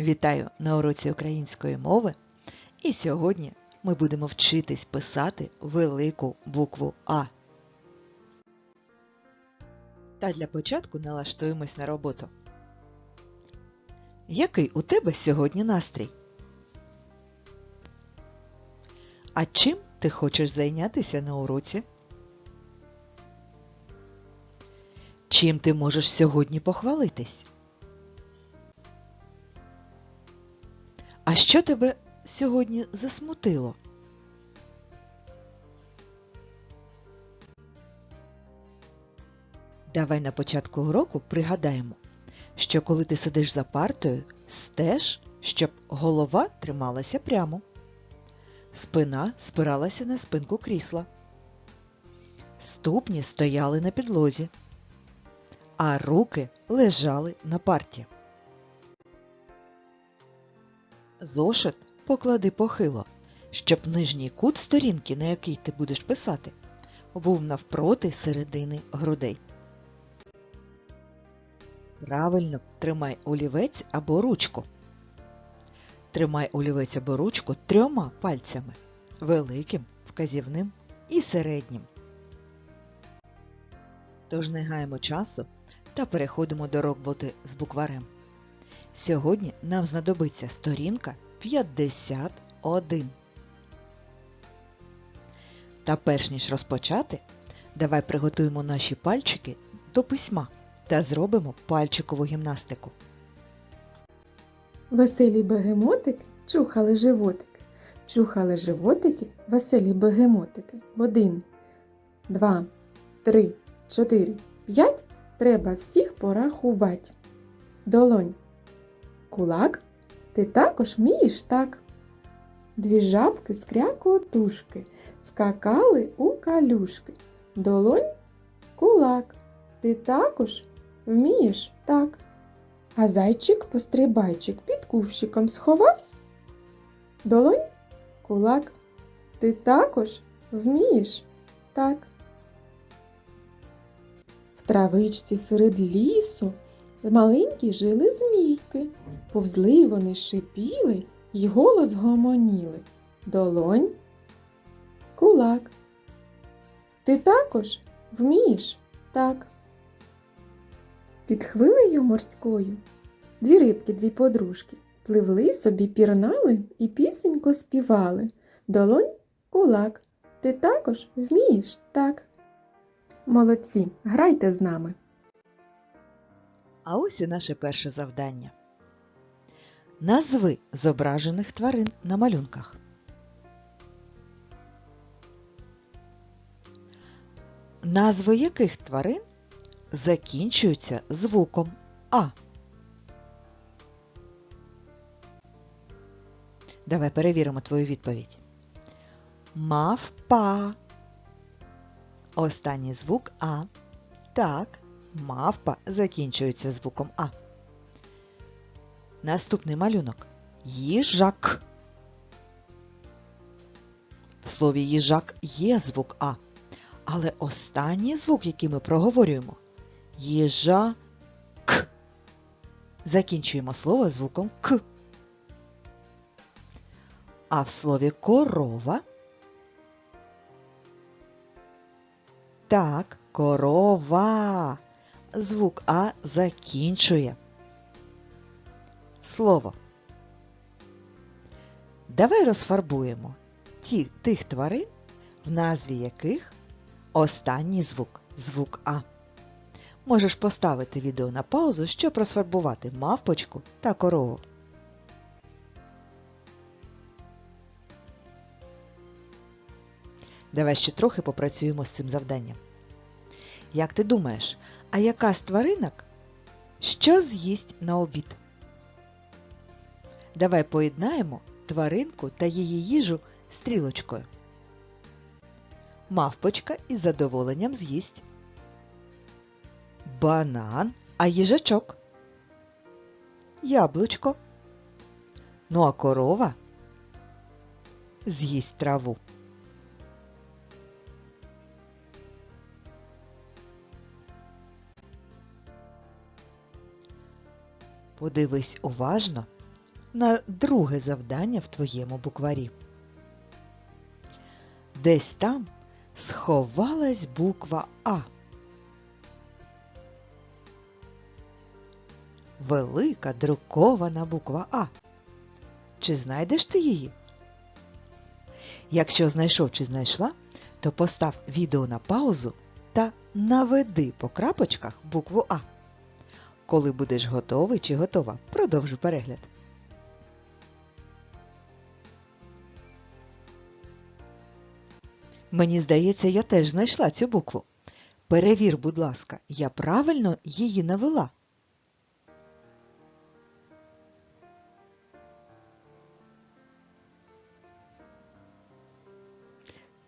Вітаю на уроці української мови. І сьогодні ми будемо вчитись писати велику букву А. Та для початку налаштуємось на роботу. Який у тебе сьогодні настрій? А чим ти хочеш зайнятися на уроці? Чим ти можеш сьогодні похвалитись? Що тебе сьогодні засмутило? Давай на початку уроку пригадаємо, що коли ти сидиш за партою, стеж, щоб голова трималася прямо. Спина спиралася на спинку крісла. Ступні стояли на підлозі, а руки лежали на парті. Зошит поклади похило, щоб нижній кут сторінки, на який ти будеш писати, був навпроти середини грудей. Правильно тримай олівець або ручку. Тримай олівець або ручку трьома пальцями великим, вказівним і середнім. Тож не гаємо часу та переходимо до роботи з букварем. Сьогодні нам знадобиться сторінка 51. Та перш ніж розпочати, давай приготуємо наші пальчики до письма та зробимо пальчикову гімнастику. Веселі бегемотики чухали животики. Чухали животики веселі бегемотики. Один, два, три, чотири, п'ять. Треба всіх порахувати. Долонь. Кулак. Ти також вмієш так. Дві жабки з крякотушки скакали у калюшки. Долонь. Кулак. Ти також вмієш так. А зайчик-пострибайчик під кувшиком сховався. Долонь, кулак, ти також вмієш так. В травичці серед лісу маленькі жили змійки. Повзли вони шипіли й голос гомоніли. Долонь, кулак. Ти також вмієш так. Під хвилею морською дві рибки, дві подружки, пливли собі, пірнали і пісенько співали. Долонь, кулак, ти також вмієш так. Молодці, грайте з нами. А ось і наше перше завдання. Назви зображених тварин на малюнках. Назви яких тварин закінчуються звуком А? Давай перевіримо твою відповідь. Мавпа. Останній звук А. Так, мавпа закінчується звуком А. Наступний малюнок. Їжак. В слові їжак є звук А. Але останній звук, який ми проговорюємо, їжак. Закінчуємо слово звуком К. А в слові корова. Так, корова. Звук А закінчує. Слово. Давай розфарбуємо ті, тих тварин, в назві яких останній звук звук А. Можеш поставити відео на паузу, щоб розфарбувати мавпочку та корову. Давай ще трохи попрацюємо з цим завданням. Як ти думаєш, а яка з тваринок що з'їсть на обід? Давай поєднаємо тваринку та її їжу стрілочкою. Мавпочка із задоволенням з'їсть. Банан, а їжачок. Яблучко. Ну а корова з'їсть траву. Подивись уважно на друге завдання в твоєму букварі. Десь там сховалась буква А. Велика друкована буква А. Чи знайдеш ти її? Якщо знайшов чи знайшла, то постав відео на паузу та наведи по крапочках букву А. Коли будеш готовий чи готова, продовжуй перегляд. Мені здається, я теж знайшла цю букву. Перевір, будь ласка, я правильно її навела.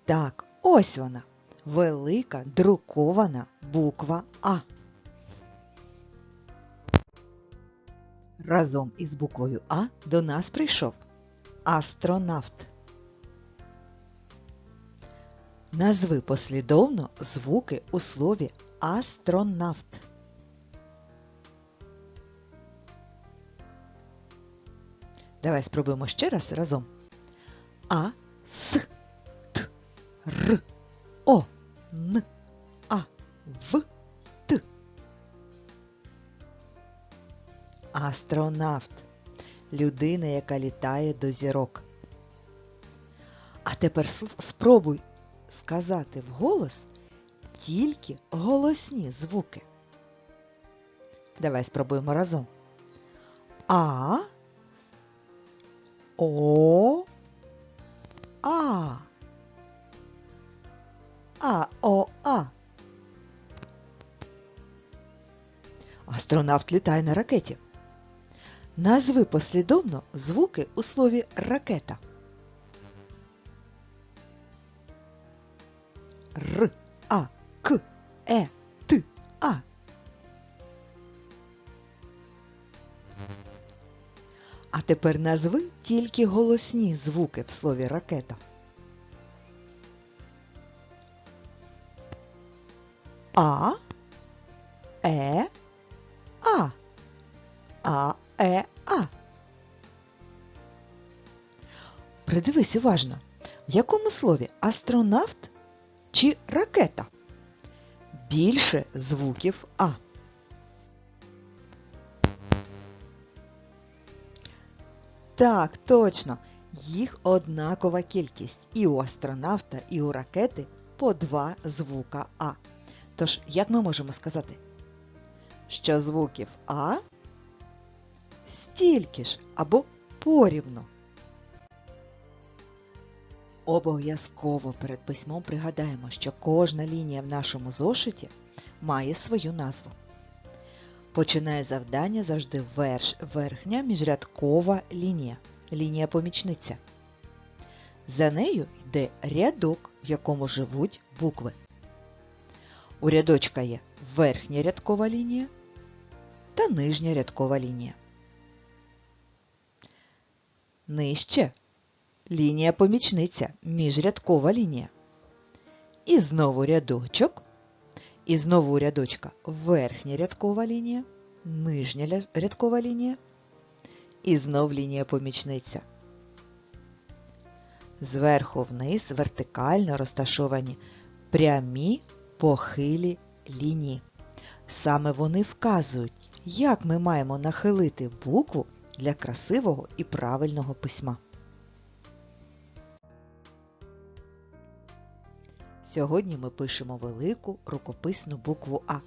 Так, ось вона. Велика друкована буква А. Разом із буквою А до нас прийшов астронавт. Назви послідовно звуки у слові астронавт. Давай спробуємо ще раз разом. А, С, Т, Р, О, Н, А, В, Т. Астронавт. Людина, яка літає до зірок. А тепер спробуй сказати вголос тільки голосні звуки. Давай спробуємо разом. А. О. А. А, О, А. Астронавт літає на ракеті. Назви послідовно звуки у слові ракета. Р, А, К, Е, Т, А. А тепер назви тільки голосні звуки в слові ракета. А, Е, А. А, Е, А. Придивись уважно, в якому слові астронавт чи ракета? Більше звуків А. Так, точно. Їх однакова кількість. І у астронавта, і у ракети по два звука А. Тож, як ми можемо сказати? Що звуків А стільки ж або порівну. Обов'язково перед письмом пригадаємо, що кожна лінія в нашому зошиті має свою назву. Починає завдання завжди верш, верхня міжрядкова лінія, лінія помічниця. За нею йде рядок, в якому живуть букви. У рядочка є верхня рядкова лінія та нижня рядкова лінія. Нижче лінія помічниця, міжрядкова лінія. І знову рядочок. І знову рядочка верхня рядкова лінія, нижня рядкова лінія. І знов лінія помічниця. Зверху вниз вертикально розташовані прямі похилі лінії. Саме вони вказують, як ми маємо нахилити букву для красивого і правильного письма. Сьогодні ми пишемо велику рукописну букву А.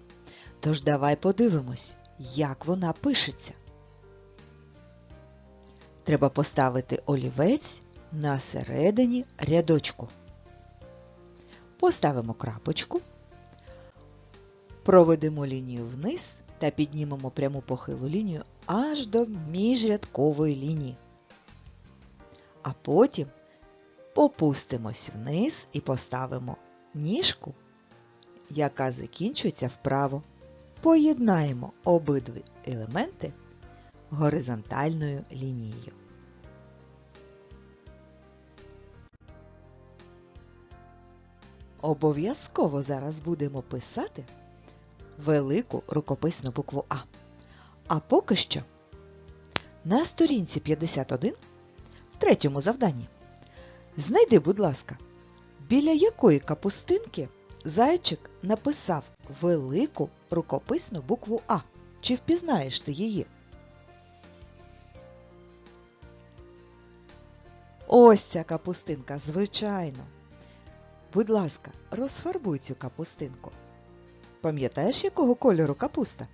Тож давай подивимось, як вона пишеться. Треба поставити олівець на середині рядочку. Поставимо крапочку, проведемо лінію вниз та піднімемо пряму похилу лінію аж до міжрядкової лінії. А потім опустимось вниз і поставимо ніжку, яка закінчується вправо. Поєднаємо обидві елементи горизонтальною лінією. Обов'язково зараз будемо писати велику рукописну букву А. А поки що На сторінці 51 в третьому завданні. Знайди, будь ласка, біля якої капустинки зайчик написав велику рукописну букву А. Чи впізнаєш ти її? Ось ця капустинка, звичайно. Будь ласка, розфарбуй цю капустинку. Пам'ятаєш, якого кольору капуста?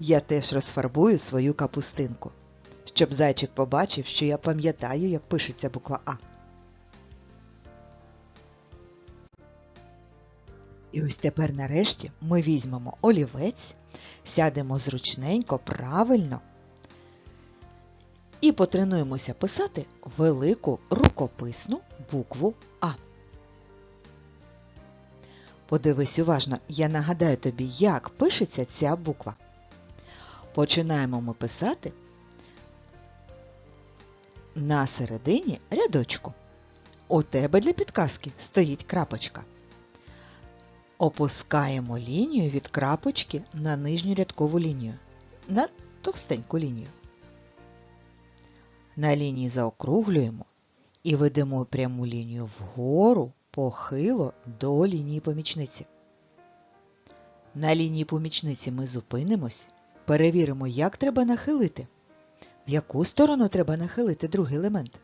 Я теж розфарбую свою капустинку, щоб зайчик побачив, що я пам'ятаю, як пишеться буква А. І ось тепер нарешті ми візьмемо олівець, сядемо зручненько, правильно і потренуємося писати велику рукописну букву А. Подивись уважно, я нагадаю тобі, як пишеться ця буква. Починаємо ми писати на середині рядочку. У тебе для підказки стоїть крапочка. Опускаємо лінію від крапочки на нижню рядкову лінію, на товстеньку лінію. На лінії заокруглюємо і ведемо пряму лінію вгору похило до лінії помічниці. На лінії помічниці ми зупинимось, перевіримо, як треба нахилити, в яку сторону треба нахилити другий елемент.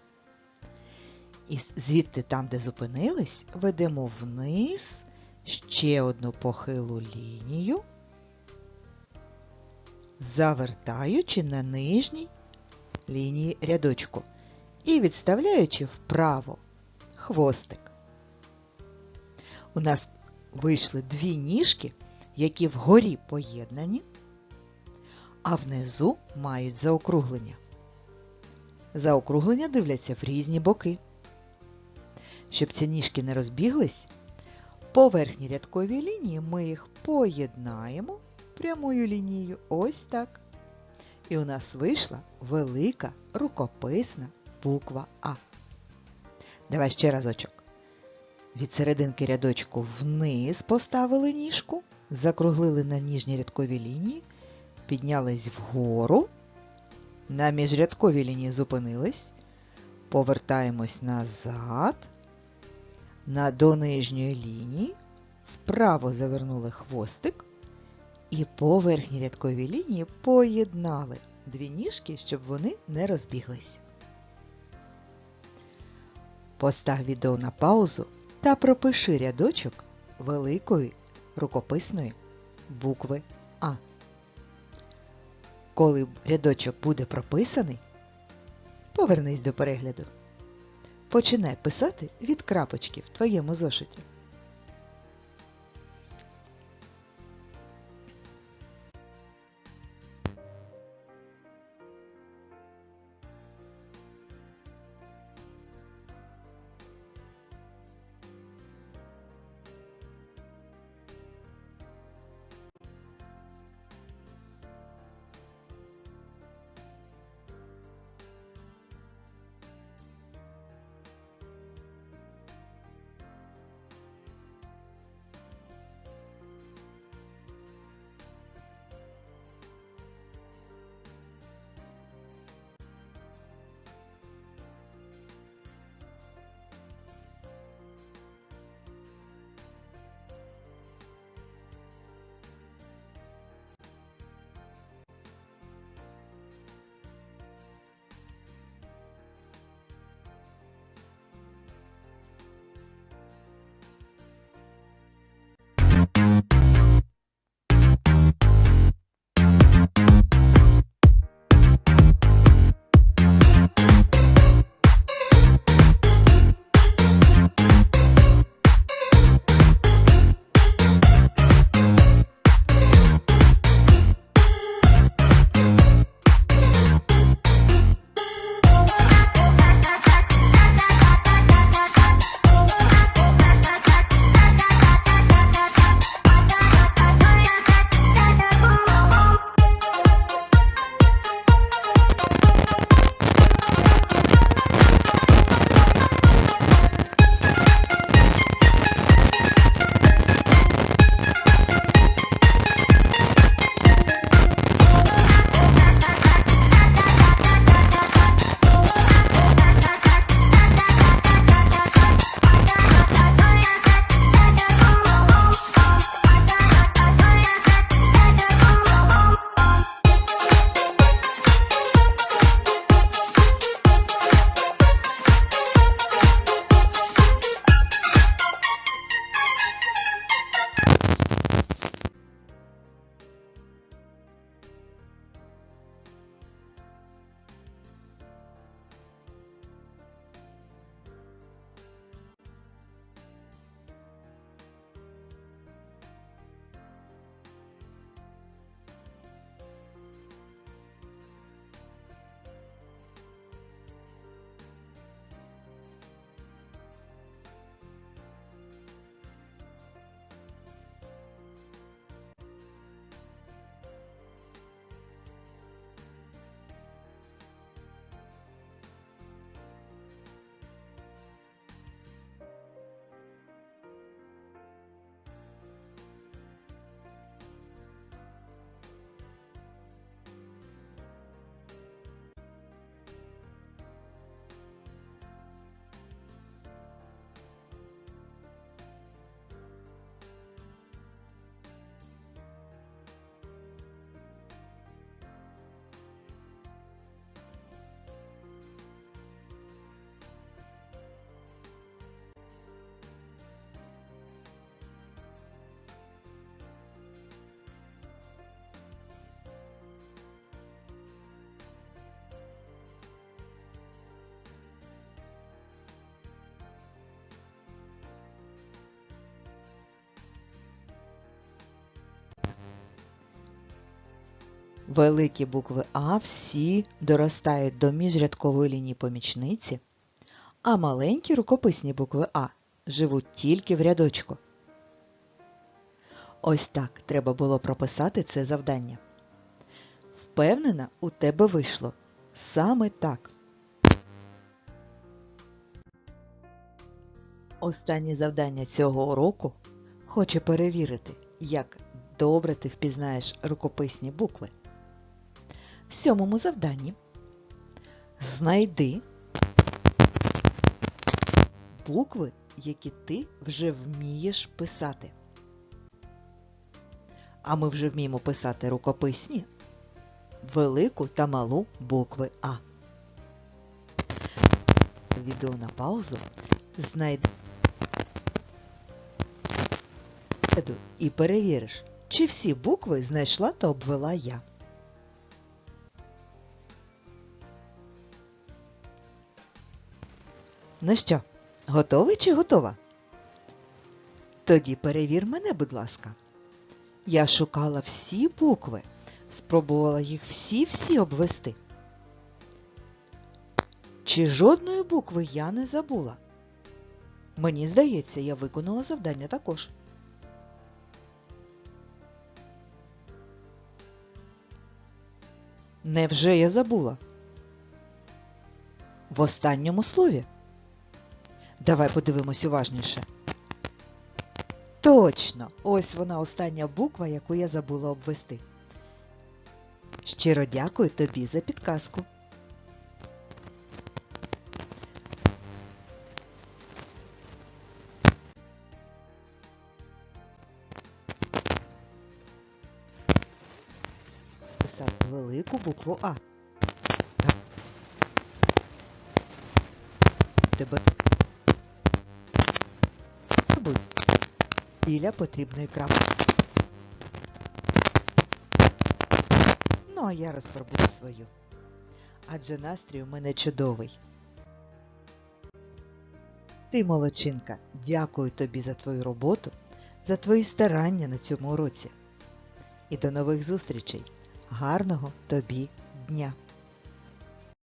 І звідти, там, де зупинились, ведемо вниз ще одну похилу лінію, завертаючи на нижній лінії рядочку і відставляючи вправо хвостик. У нас вийшли дві ніжки, які вгорі поєднані, а внизу мають заокруглення. Заокруглення дивляться в різні боки. Щоб ці ніжки не розбіглись, по верхній рядковій лінії ми їх поєднаємо прямою лінією ось так. І у нас вийшла велика рукописна буква А. Давай ще разочок. Від серединки рядочку вниз поставили ніжку, закруглили на ніжній рядковій лінії, піднялись вгору, на міжрядковій лінії зупинились, повертаємось назад, на до нижньої лінії, вправо завернули хвостик і по верхній рядковій лінії поєднали дві ніжки, щоб вони не розбіглись. Постав відео на паузу та пропиши рядочок великої рукописної букви А. Коли рядочок буде прописаний, повернись до перегляду. Починай писати від крапочки в твоєму зошиті. Великі букви А всі доростають до міжрядкової лінії помічниці, а маленькі рукописні букви А живуть тільки в рядочку. Ось так треба було прописати це завдання. Впевнена, у тебе вийшло саме так. Останнє завдання цього уроку хоче перевірити, як добре ти впізнаєш рукописні букви. Сьомому завданні знайди букви, які ти вже вмієш писати. А ми вже вміємо писати рукописні, велику та малу букви А. Відео на паузу знайди і перевіриш, чи всі букви знайшла та обвела я. Ну що, готовий чи готова? Тоді перевір мене, будь ласка. Я шукала всі букви, спробувала їх всі-всі обвести. Чи жодної букви я не забула? Мені здається, я виконала завдання також. Невже я забула? В останньому слові. Давай подивимось уважніше. Точно! Ось вона остання буква, яку я забула обвести. Щиро дякую тобі за підказку. Писати велику букву А. Тебе біля потрібної крапки. Ну, а я розфарбую свою. Адже настрій у мене чудовий. Ти, молодчинка, дякую тобі за твою роботу, за твої старання на цьому уроці. І до нових зустрічей. Гарного тобі дня!